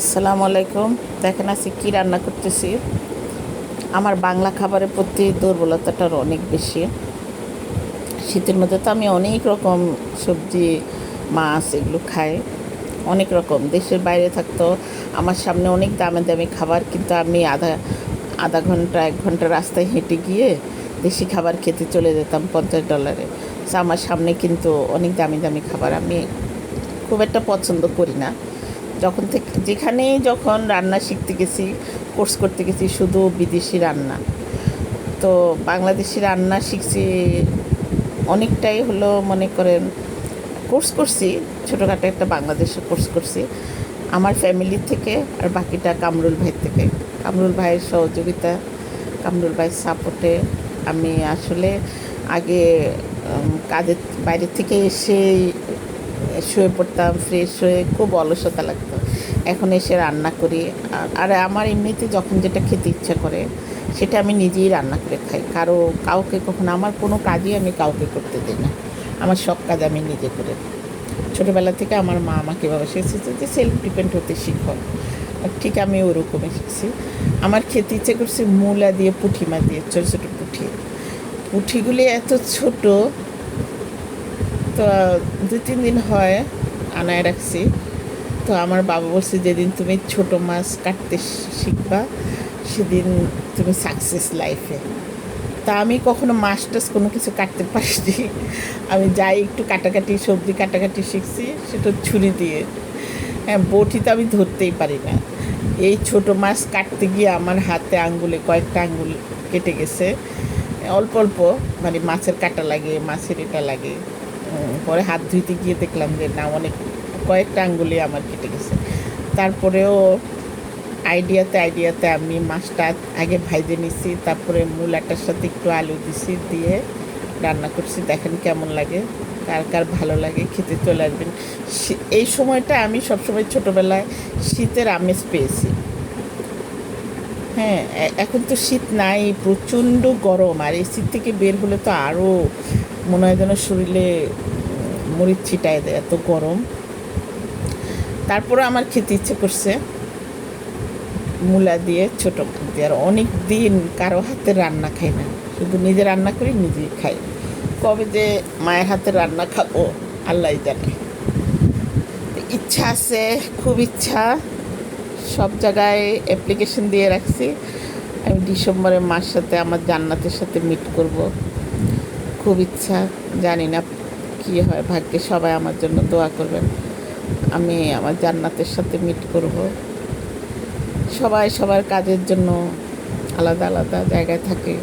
আসসালামু আলাইকুম। দেখেন আজকে কী রান্না করতেছি। আমার বাংলা খাবারের প্রতি দুর্বলতাটা অনেক বেশি। শীতের মধ্যে তো আমি অনেক রকম সবজি, মাছ এগুলো খাই। অনেক রকম। দেশের বাইরে থাকতো, আমার সামনে অনেক দামে দামি খাবার, কিন্তু আমি আধা আধা ঘণ্টা, এক ঘণ্টা রাস্তায় হেঁটে গিয়ে দেশি খাবার খেতে চলে যেতাম পঞ্চাশ ডলারে। আমার সামনে কিন্তু অনেক দামি দামি খাবার। আমি খুব একটা পছন্দ করি না। যখন থেকে যেখানেই যখন রান্না শিখতে গেছি কোর্স করতে গেছি, শুধু বিদেশি রান্না। তো বাংলাদেশি রান্না শিখছি অনেকটাই হলো মনে করেন কোর্স করছি, ছোটোখাটো একটা বাংলাদেশে কোর্স করছি। আমার ফ্যামিলি থেকে আর বাকিটা কামরুল ভাই থেকে। কামরুল ভাইয়ের সহযোগিতা, কামরুল ভাইয়ের সাপোর্টে আমি আসলে আগে কাজের বাইরে থেকে এসে শুয়ে পড়তাম ফ্রেশ হয়ে খুব অলসতা লাগতো। এখন এসে রান্না করি। আর- আমার এমনিতে যখন যেটা খেতে ইচ্ছা করে, সেটা আমি নিজেই রান্না করে খাই। কারও কাউকে কখনো আমার কোনো কাজই আমি কাউকে করতে দিই না। আমার সব কাজ আমি নিজে করে ছোটোবেলা থেকে আমার মা আমাকে এভাবে শিখেছে যে সেলফ ডিপেন্ড হতে শিখো। ঠিক আমি ওরকমই শিখছি। আমার খেতে ইচ্ছে করছে মূলা দিয়ে পুঁটি মাছ দিয়ে, ছোটো ছোটো পুঁটি পুঁঠিগুলি এত ছোটো তো দু তিন দিন হয় আনায় রাখছি। তো আমার বাবা বলছে, যেদিন তুমি ছোট মাছ কাটতে শিখবা, সেদিন তুমি সাকসেস লাইফে তা আমি কখনো মাছ টাছ কোনো কিছু কাটতে পারিনি। আমি যাই একটু কাটাকাটি, সবজি কাটাকাটি শিখছি, সেটা ছুরি দিয়ে। হ্যাঁ বটি তো আমি ধরতেই পারি না। এই ছোট মাছ কাটতে গিয়ে আমার হাতে আঙ্গুলে কয়েকটা আঙ্গুল কেটে গেছে। অল্প অল্প মানে মাছের কাটা লাগে, মাছের এটা লাগে। পরে হাত ধুইতে গিয়ে দেখলাম যে না, অনেক, কয়েকটা আঙ্গুলে আমার কেটে গেছে। তারপরেও আইডিয়াতে আইডিয়াতে আমি মাছটা আগে ভাইজে নিছি, তারপরে মূলাটার সাথে একটু আলু দিছি, দিয়ে রান্না করছি। দেখেন কেমন লাগে, কার কার ভালো লাগে, খেতে চলে আসবেন। এই সময়টা আমি সবসময় ছোটোবেলায় শীতের আমেজ পেয়েছি। হ্যাঁ এখন তো শীত নাই, প্রচণ্ড গরম, আর এই শীত থেকে বের হলে তো আরও মনে হয় যেন শরীরে মরিচ ছিটায় দেয়, এত গরম। তারপরে আমার খেতে ইচ্ছে করছে মূলা দিয়ে, ছোটো দিয়ে। আর অনেক দিন কারও হাতে রান্না খাই না। শুধু নিজে রান্না করি, নিজেই খাই। কবে যে মায়ের হাতে রান্না খাব, আল্লাহ জানে। ইচ্ছা আছে, খুব ইচ্ছা। সব জায়গায় অ্যাপ্লিকেশন দিয়ে রাখছি। আমি ডিসেম্বরের মাস সাথে, আমার জান্নাতের সাথে মিট করব। খুব ইচ্ছা, জানি না কী হয়, ভাগ্যে সবাই আমার জন্য দোয়া করবেন। আমি আমার জান্নাতের সাথে মিট করব। সবাই সবার কাজের জন্য আলাদা আলাদা জায়গায় থাকে।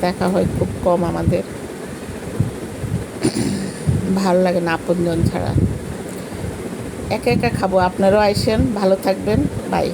দেখা হয় খুব কম আমাদের। ভালো লাগে না আপনজন ছাড়া। একা একা খাব। আপনারাও আইসেন, ভালো থাকবেন। বাই